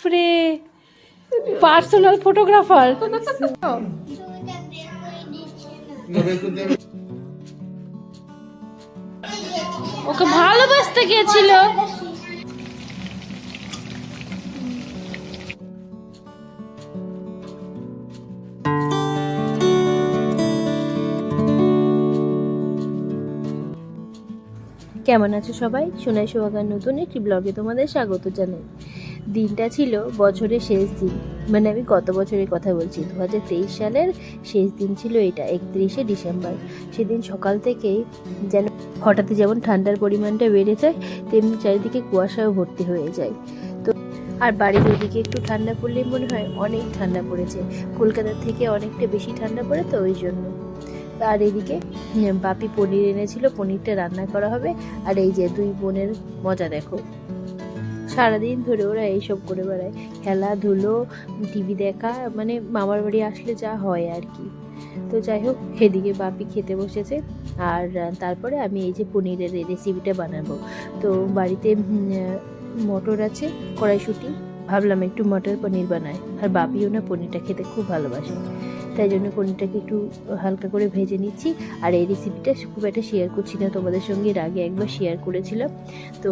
বাপরে personal photographer ওকে ভালোবাসতে গিয়েছিল। কেমন আছো সবাই? সোনাই সোহাগার নতুন একটি ব্লগে তোমাদের স্বাগত জানাই। দিনটা ছিল বছরের শেষ দিন। মানে আমি গত বছরের কথা বলছি দু হাজার তেইশ সালের শেষ দিন ছিল এটা, একত্রিশে ডিসেম্বর। সেদিন সকাল থেকেই যেন হঠাৎই যেমন ঠান্ডার পরিমাণটা বেড়ে যায়, তেমনি চারিদিকে কুয়াশাও ভর্তি হয়ে যায়। তো আর বাড়ির ওদিকে একটু ঠান্ডা পড়লেই মনে হয় অনেক ঠান্ডা পড়েছে। কলকাতার থেকে অনেকটা বেশি ঠান্ডা পড়ে তো ওই জন্য। আর এদিকে বাপি পনির এনেছিল, পনিরটা রান্না করা হবে। আর এই যে দুই বোনের মজা দেখো। সারাদিন ধরে ওরা এইসব করে বেড়ায়। খেলাধুলো, টিভি দেখা মানে মামার বাড়ি আসলে যা হয় আর কি। তো যাই হোক, এদিকে বাপি খেতে বসেছে। আর তারপরে আমি এই যে পনিরের রেসিপিটা বানাবো। তো বাড়িতে মটর আছে, কড়াইশুটি। ভাবলাম একটু মটর পনির বানাই। আর বাপিও না পনিরটা খেতে খুব ভালোবাসে। তাই জন্য পনিরটাকে একটু হালকা করে ভেজে নিচ্ছি। আর এই রেসিপিটা খুব একটা শেয়ার করছি না, তোমাদের সঙ্গে এর আগে একবার শেয়ার করেছিলাম। তো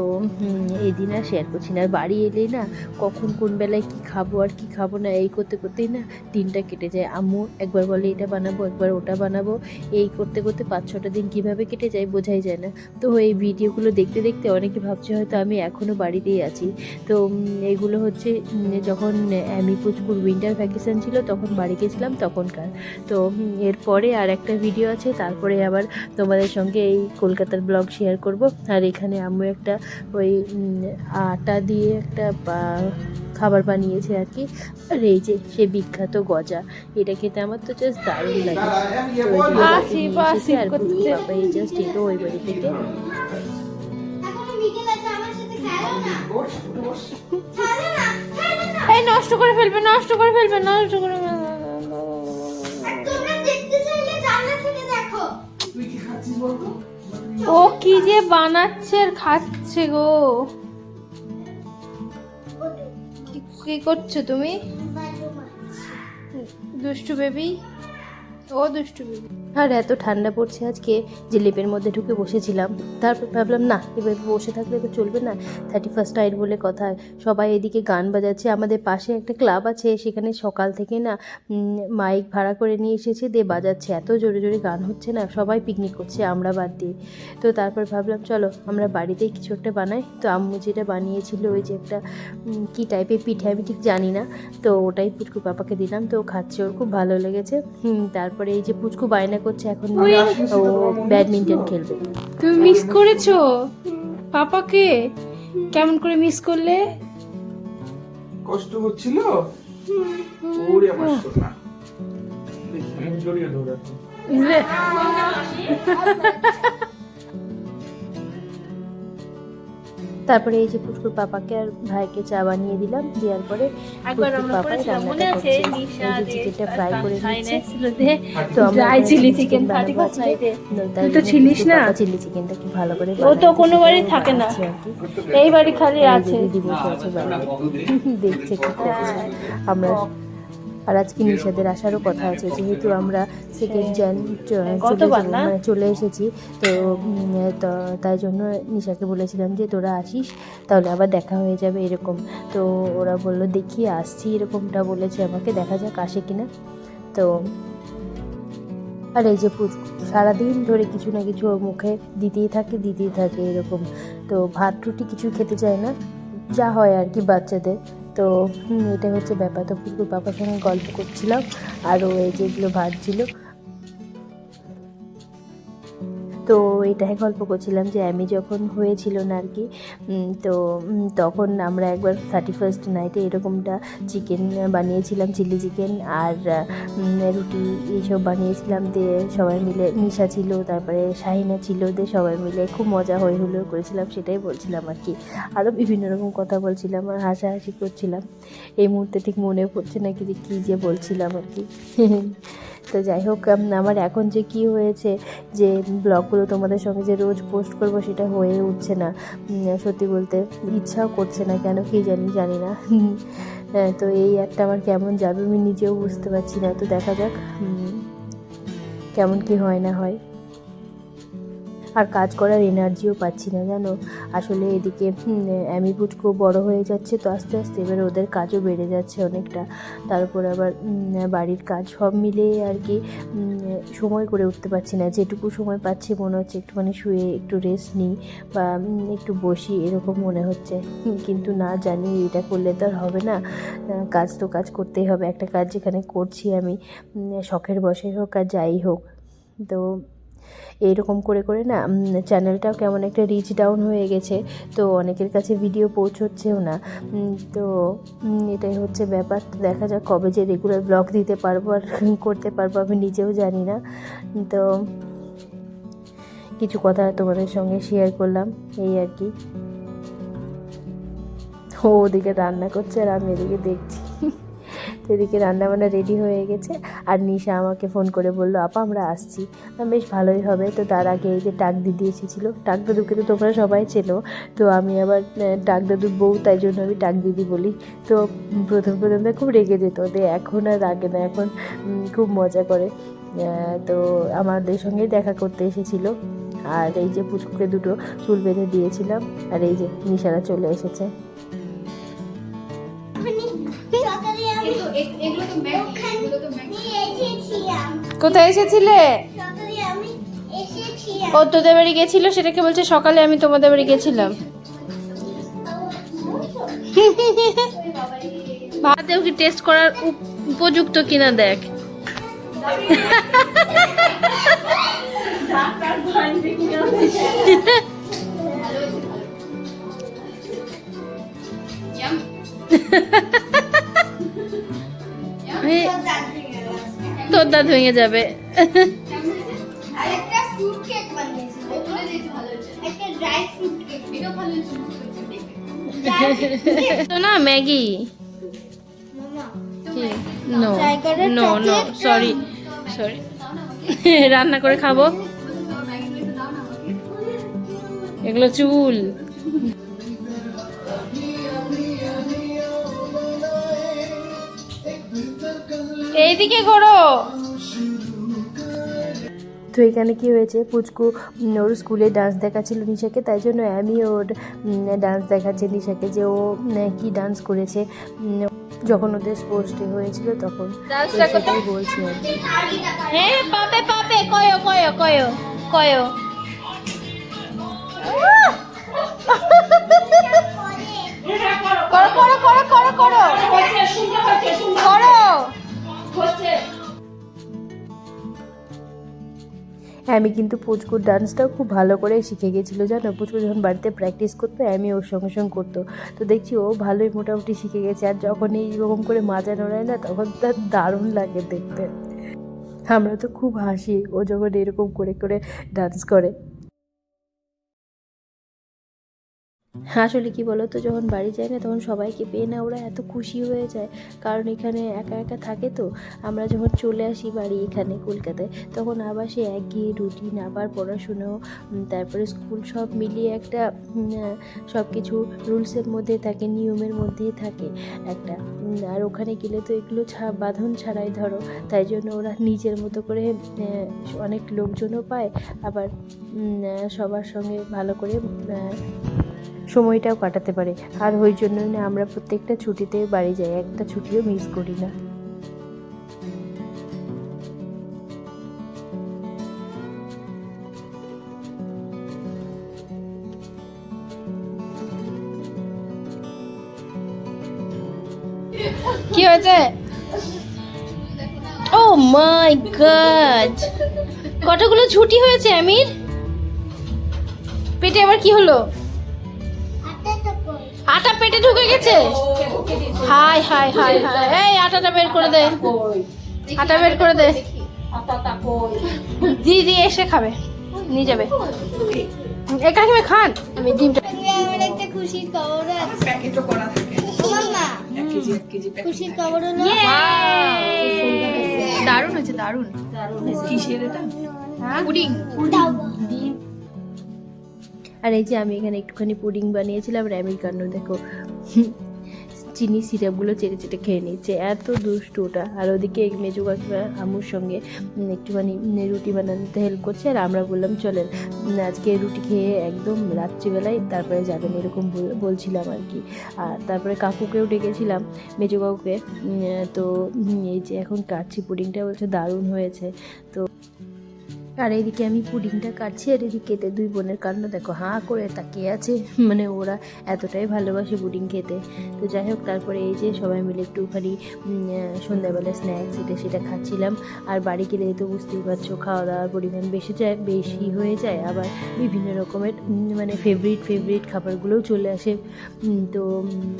এই দিন আর শেয়ার করছি না। আর বাড়ি এলে না, কখন কোন বেলায় কি খাব আর কি খাব না, এই করতে করতেই না দিনটা কেটে যায়। আম্মু একবার বলে, এটা বানাবো, একবার ওটা বানাবো। এই করতে করতে পাঁচ ছটা দিন কীভাবে কেটে যায় বোঝাই যায় না। তো এই ভিডিওগুলো দেখতে দেখতে অনেকে ভাবছে হয়তো আমি এখনও বাড়িতেই আছি। তো এগুলো হচ্ছে যখন আমি পুচকুর উইন্টার ভ্যাকেশন ছিল, তখন বাড়ি গেছিলাম তখনকার তো এরপরে আর একটা ভিডিও আছে তারপরে আবার তোমাদের সঙ্গে এই কলকাতার ব্লগ শেয়ার করব। আর এখানে আমি একটা ওই আটা দিয়ে একটা খাবার বানিয়েছে আর কি। আর এই যে সে বিখ্যাত গজা। এটা খেতে আমার তো জাস্ট দারুণ লাগে। আর এই জাস্ট এলো ওই বাড়ি থেকে। এখনও বিকেল আছে আমার সাথে খেলো না খেলো না খেলো না। এই নষ্ট করে ফেলবে নষ্ট করে ফেলবে নষ্ট করে ফেলবে। ও কি যে বানাচ্ছে আর খাচ্ছে গো। কি- করছ তুমি? দুষ্টু বেবি? ও দুষ্টু বেবি। আর এত ঠান্ডা পড়ছে আজকে যে লেপের মধ্যে ঢুকে বসেছিলাম। তারপর ভাবলাম, না, এবার বসে থাকলে তো চলবে না। থার্টি ফার্স্ট নাইট বলে কথা। সবাই এদিকে গান বাজাচ্ছে। আমাদের পাশে একটা ক্লাব আছে, সেখানে সকাল থেকে না মাইক ভাড়া করে নিয়ে এসেছে। দিয়ে বাজাচ্ছে। এত জোরে জোরে গান হচ্ছে না, সবাই পিকনিক করছে, আমরা বাদ দিয়ে। তো তারপর ভাবলাম, চলো, আমরা বাড়িতেই কিছু একটা বানাই। তো আম্মু যেটা বানিয়েছিল, ওই যে একটা কি টাইপের পিঠে, আমি ঠিক জানি না। তো ওটাই পুচকু পাপাকে দিলাম। তো খাচ্ছে ওর, খুব ভালো লেগেছে। তারপরে এই যে পুচকু বায়না করছে এখন ও ব্যাডমিন্টন খেলবে। তুমি মিস করেছ? পাপাকে কেমন করে মিস করলে? কষ্ট হচ্ছিল? ওরে আমার সোনা। জড়িয়ে ধরে তারপরে এই যে পুচকুর পাপাকে আর ভাইকে চা বানিয়ে দিলাম দেওয়ার পরে পুচকুর পাপাই রান্নাটা আছে করছে। নিশা এই যে চিকেনটা ফ্রাই করে নিচ্ছে তো আমরা চিলি চিকেন বানাবো তো ছিলিস না? চিলি চিকেনটা খুব ভালো করে ও তো কোনো বাড়ি থাকে না। কি। এই বাড়ি খালি আছে দিদি বসে আছে বাইরে দেখছে কি করছে আমরা আর আজকে নিশাদের আসারও কথা আছে যেহেতু আমরা সেকেন্ড জ্যান মানে চলে এসেছি তো তাই জন্য নিশাকে বলেছিলাম যে তোরা আসিস তাহলে আবার দেখা হয়ে যাবে এরকম। তো ওরা বলল দেখি আসছি এরকমটা বলেছে আমাকে দেখা যাক আসে কিনা। তো আর এই যে সারাদিন ধরে কিছু না কিছু ওর মুখে দিতেই থাকে দিতেই থাকে এরকম। তো ভাত রুটি কিছু খেতে চায় না যা হয় আর কি বাচ্চাদের। তো এটা হচ্ছে ব্যাপার। তো পুকুর পাপার সঙ্গে গল্প করছিলাম আরও এই যেগুলো ভাজছিল তো এটাই গল্প করছিলাম যে আমি যখন হয়েছিল না আর কি তো তখন আমরা একবার থার্টি ফার্স্ট নাইটে এরকমটা চিকেন বানিয়েছিলাম চিলি চিকেন আর রুটি এইসব বানিয়েছিলাম দিয়ে সবাই মিলে নিশা ছিল, তারপরে শাহিনা ছিল দিয়ে সবাই মিলে খুব মজা হয়ে হলেও করেছিলাম, সেটাই বলছিলাম আর কি আরও বিভিন্ন রকম কথা বলছিলাম আর হাসাহাসি করছিলাম। এই মুহূর্তে ঠিক মনে পড়ছে না কি যে কী যে বলছিলাম আর কি তো যাই হোক আমার এখন যে কি হয়েছে, যে ব্লগগুলো তোমাদের সঙ্গে যে রোজ পোস্ট করব সেটা হয়ে উঠছে না। সত্যি বলতে ইচ্ছাও করছে না, কেন কি জানি জানি না। হ্যাঁ তো এই একটা আমার কেমন যাবে আমি নিজেও বুঝতে পারছি না। তো দেখা যাক কেমন কি হয় না হয়। আর কাজ করার এনার্জিও পাচ্ছি না জানো? আসলে এদিকে হুম, অ্যামি পুচকো বড় হয়ে যাচ্ছে তো আস্তে আস্তে এবার ওদের কাজও বেড়ে যাচ্ছে অনেকটা। তারপর আবার বাড়ির কাজ সব মিলিয়ে আর কি সময় করে উঠতে পারছি না। যেটুকু সময় পাচ্ছি মনে হচ্ছে একটুখানি শুয়ে একটু রেস্ট নিই বা একটু বসি এরকম মনে হচ্ছে। কিন্তু না জানি এটা করলে তো আর হবে না। কাজ তো কাজ করতেই হবে। একটা কাজ যেখানে করছি আমি শখের বসে হোক আর যাই হোক। তো এইরকম করে করে না চ্যানেলটাও কেমন একটা রিচ ডাউন হয়ে গেছে। তো অনেকের কাছে ভিডিও পৌঁছচ্ছেও না। তো এটাই হচ্ছে ব্যাপার। তো দেখা যাক কবে যে রেগুলার ব্লগ দিতে পারব আর করতে পারব, আমি নিজেও জানি না। তো, কিছু কথা তোমাদের সঙ্গে শেয়ার করলাম, এই আর কি। ও ওদিকে রান্না করছে আর আমি এদিকে দেখছি। এদিকে রান্নাবান্না রেডি হয়ে গেছে। আর নিশা আমাকে ফোন করে বলল, আপা, আমরা আসছি। বেশ ভালোই হবে। তো তার আগে এই যে টাক দিদি এসেছিল, টাক দাদুকে তো তোমরা সবাই চেনো। তো আমি আবার টাক দাদুর বউ, তাই জন্য আমি টাক দিদি বলি। তো প্রথম প্রথম তো খুব রেগে যেত তো এখন আর রাগে না, এখন খুব মজা করে। তো আমাদের সঙ্গে দেখা করতে এসেছিল। আর এই যে পুচকুকে দুটো চুল বেঁধে দিয়েছিলাম, আর এই যে নিশারা চলে এসেছে। কোথায় এসেছিলে? ও তোদের বাড়ি গেছিল? সেটাকে বলছে সকালে আমি তোমাদের বাড়ি গেছিলাম। ভাতেও কি টেস্ট করার উপ- উপযুক্ত কিনা দেখ। দাঁত ভেঙে যাবে। না Maggi. No no no sorry sorry রান্না করে। খাব। এগুলো চুল। এইদিকে করো তো এখানে কি হয়েছে? পুচকু ওর স্কুলে ডান্স দেখাচ্ছিল নিশাকে তাই জন্য আমি ওর ডান্স দেখাচ্ছে নিশাকে যে ও কি ডান্স করেছে যখন ওদের স্পোর্টস ডে হয়েছিল তখন। সেটাই বলছি। হ্যাঁ কয়ো কয়ো করো করো করো করো করো। করো। আমি কিন্তু পুচকুর ডান্সটাও খুব ভালো করে শিখে গেছিল, জানো? পুচকু যখন বাড়িতে প্র্যাকটিস করতো, আমি ওর সঙ্গে সঙ্গে করতো। তো দেখছি ও ভালোই মোটামুটি শিখে গেছে, আর যখন এইরকম করে মাজা নড়ায় না, তখন তার দারুণ লাগে দেখতে। আমরা তো খুব হাসি, ও যখন এরকম করে করে ডান্স করে। আসলে কি বলো তো যখন বাড়ি যায় না তখন সবাইকে পেয়ে না, ওরা এত খুশি হয়ে যায়। কারণ এখানে একা একা থাকে তো, আমরা যখন চলে আসি বাড়ি এখানে কলকাতায়, তখন আবার সে একঘেয়ে রুটিন আবার পড়াশুনো তারপরে স্কুল সব মিলিয়ে একটা সব কিছু রুলসের মধ্যে থাকে, নিয়মের মধ্যেই থাকে একটা। আর ওখানে গেলে তো এগুলো ছা, বাঁধন ছাড়াই ধরো, তাই জন্য ওরা নিজের মতো করে অনেক লোকজনও পায়, আবার সবার সঙ্গে ভালো করে সময়টাও কাটাতে পারে। আর ওই জন্য আমরা প্রত্যেকটা ছুটিতে বাড়ি যাই, একটা ছুটিও মিস করি না। কি হয়েছে? ও মাই গড কতগুলো ছুটি হয়েছে, আমির? পেটে আবার কি হলো? গেছে হাই হাই হাই হাই। এই আটাটা বের করে দে। আটা বের করে দে। দিদি এসে খাবে। নিয়ে যাবে। খাবে খান। আমি ডিমটা আমার একটা খুশির খবর আছে প্যাকেটও করা থাকে মামা এক কেজি এক কেজি প্যাকেট খুশির খবর হলো দারুণ হয়েছে দারুণ। কিসের এটা? পুডিং। দাও আর এই যে আমি এখানে একটুখানি পুডিং বানিয়েছিলাম র্যামির কাণ্ড দেখো। চিনি সিরাপগুলো চেটে চেটে খেয়ে নিচ্ছে। এত দুষ্টু ওটা। আর ওদিকে মেজু কাকিমা আমুর সঙ্গে একটুখানি রুটি বানাতে হেল্প করছে, আর আমরা বললাম, চলেন আজকে রুটি খেয়ে একদম রাত্রিবেলায় তারপরে যাবেন, এরকম বল- বলছিলাম আর কি। আর তারপরে কাকুকেও ডেকেছিলাম, মেজু কাকুকে। তো এই যে এখন কাটছি পুডিংটা বলছে দারুণ হয়েছে। তো আর এদিকে আমি পুডিংটা কাটছি আর এদিকে এতে দুই বোনের কাণ্ড দেখো হাঁ করে তাকিয়ে আছে। মানে ওরা এতটাই ভালোবাসে পুডিং খেতে। তো যাই হোক, তারপরে এই যে সবাই মিলে একটুখানি সন্ধ্যাবেলা স্ন্যাক্স এটা সেটা খাচ্ছিলাম। আর বাড়ি গেলে তো বুঝতেই পারছ খাওয়া দাওয়ার পরিমাণ বেশি যায়, বেশি হয়ে যায়। আবার বিভিন্ন রকমের মানে ফেভারিট ফেভারিট খাবারগুলোও চলে আসে। তো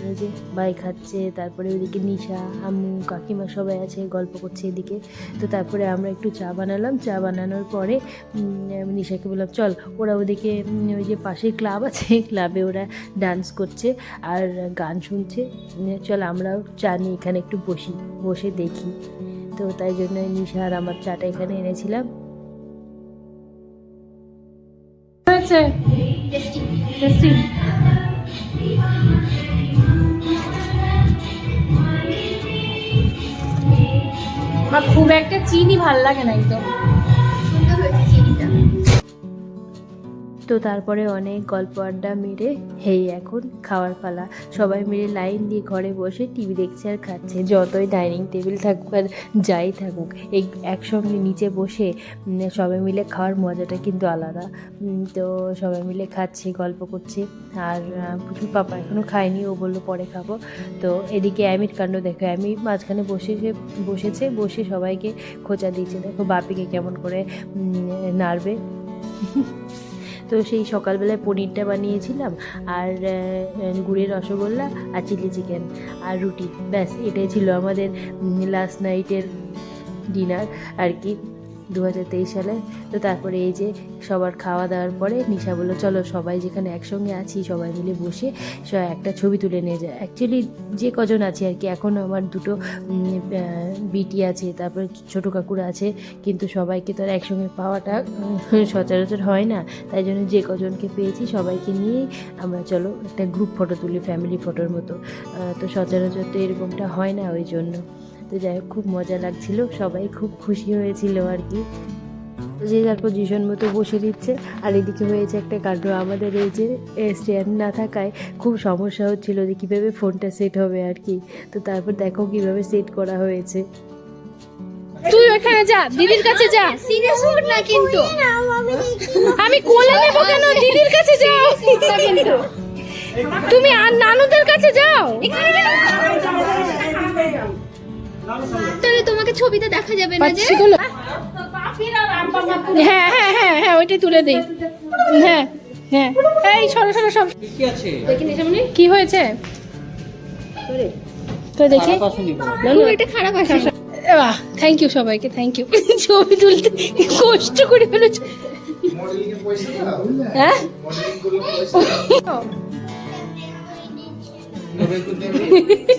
এই যে ভাই খাচ্ছে, তারপরে ওইদিকে নিশা, আম্মু, কাকিমা সবাই আছে, গল্প করছে এদিকে। তো তারপরে আমরা একটু চা বানালাম। চা বানানোর পরে আমি নিশাকে বললাম চল ওরা ওদিকে ওই যে পাশে ক্লাব আছে ক্লাবে ওরা ডান্স করছে আর গান শুনছে। চল আমরাও চা নিয়ে এখানে একটু বসি বসে দেখি। তো তাই জন্য নিশা আর আমার চাটা এখানে এনেছিলাম। হয়েছে? টেস্টি খুব একটা চিনি ভালো লাগে না একদম। তো তারপরে অনেক গল্প আড্ডা মেরে, হেই এখন খাওয়ার পালা। সবাই মিলে লাইন দিয়ে ঘরে বসে টিভি দেখছে আর খাচ্ছে। যতই ডাইনিং টেবিল থাকুক আর যাই থাকুক, এই একসঙ্গে নিচে বসে সবাই মিলে খাওয়ার মজাটা কিন্তু আলাদা। তো সবাই মিলে খাচ্ছে, গল্প করছে। আর পুচুর পাপা এখনও খায়নি, ও বলল পরে খাব। তো এদিকে অ্যামির কাণ্ড দেখো অ্যামি মাঝখানে বসে, বসেছে, বসে সবাইকে খোঁচা দিচ্ছে দেখো বাপিকে কেমন করে নাড়বে। তো সেই সকালবেলায় পনিরটা বানিয়েছিলাম আর গুড়ের রসগোল্লা আর চিলি চিকেন আর রুটি। ব্যাস, এটাই ছিল আমাদের লাস্ট নাইটের ডিনার আর কি। দু হাজার তেইশ সালে। তো তারপরে এই যে সবার খাওয়া দাওয়ার পরে নিশা বলল, চলো সবাই যেখানে একসঙ্গে আছি, সবাই মিলে বসে একটা ছবি তুলে নিয়ে যায়। অ্যাকচুয়ালি যে কজন আছে আর কি এখনও আমার দুটো বিটি আছে, তারপরে ছোটো কাকুরা আছে, কিন্তু সবাইকে তো আর একসঙ্গে পাওয়াটা সচরাচর হয় না। তাই জন্য যে কজনকে পেয়েছি সবাইকে নিয়েই আমরা চলো একটা গ্রুপ ফটো তুলি ফ্যামিলি ফটোর মতো। তো সচরাচর তো এরকমটা হয় না ওই জন্য। তো যাই হোক খুব মজা লাগছিল। সবাই খুব খুশি হয়েছিল আর কি। তো যে যার পজিশন মতো বসে দিচ্ছে। আর এদিকে হয়েছে একটা কাণ্ড। আমাদের এই যে স্ট্যান্ড না থাকায় খুব সমস্যা হচ্ছিল যে কীভাবে ফোনটা সেট হবে আর কি। তো তারপর দেখো কীভাবে সেট করা হয়েছে। তুই ওখানে যা দিদির কাছে যা। সিরিয়াস মোড না কিন্তু। আমি কোলে নেব কেন? দিদির কাছে যাও। কিন্তু তুমি আর নানুদের কাছে যাও। তাহলে তোমাকে ছবিতে দেখা যাবে না যে? হ্যাঁ। হ্যাঁ হ্যাঁ হ্যাঁ ওইটাই তুলে দিই। হ্যাঁ হ্যাঁ। এই সরো সরো সব কি হয়েছে? তো দেখি। খুব খারাপ আসে বাহ থ্যাংক ইউ সবাইকে থ্যাংক ইউ ছবি তুলতে কষ্ট করে ফেলেছে। হ্যাঁ?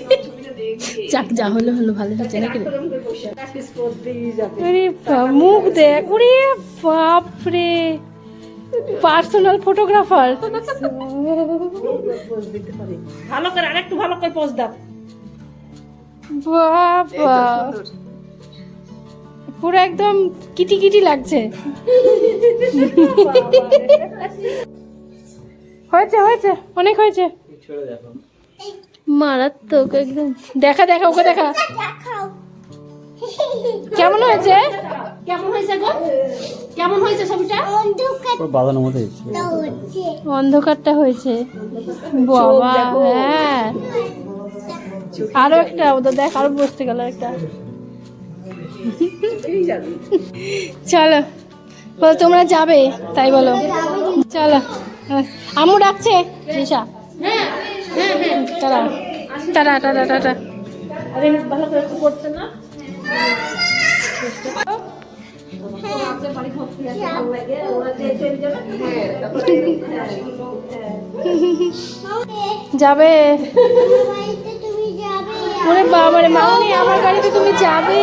যাক যা হলো হলো ভালো হচ্ছে নাকি? আরে মুখ দেখ ওরে বাপরে। Personal photographer. ভালো করে আরেকটু ভালো করে পোজ দাও। বাবা। পুরো একদম কিটি কিটি লাগছে। হয়েছে হয়েছে অনেক হয়েছে। ছেড়ে দেখো। মারাত্মক একদম। দেখা দেখা ওকে দেখা। কেমন হয়েছে? কেমন হয়েছে গো? কেমন হয়েছে ছবিটা? বাঁধানোর মতো হচ্ছে হচ্ছে অন্ধকারটা হয়েছে। বাবা হ্যাঁ। আরও একটা ওদের দেখ আরও বসতে গেল একটা। চলো বলো তোমরা যাবে তাই বলো। চলো হ্যাঁ, টাটা। টাটা যাবে। ওরে বাবারে, মামনি, আমার গাড়িতে তুমি যাবে।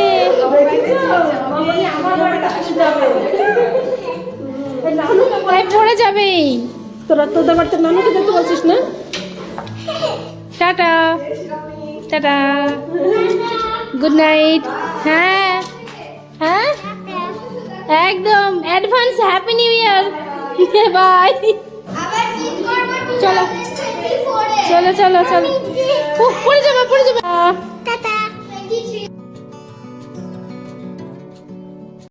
পড়ে যাবেই তোরা তোদের বাড়িতে নানুকে দেখতে বলছিস না? টাটা। টাটা। গুড নাইট হ্যাঁ। হ্যাঁ? একদম। Advance happy new year bye চলো। চলো চলো চলো। পড়ে যাবে পড়ে যাবে। টাটা। 23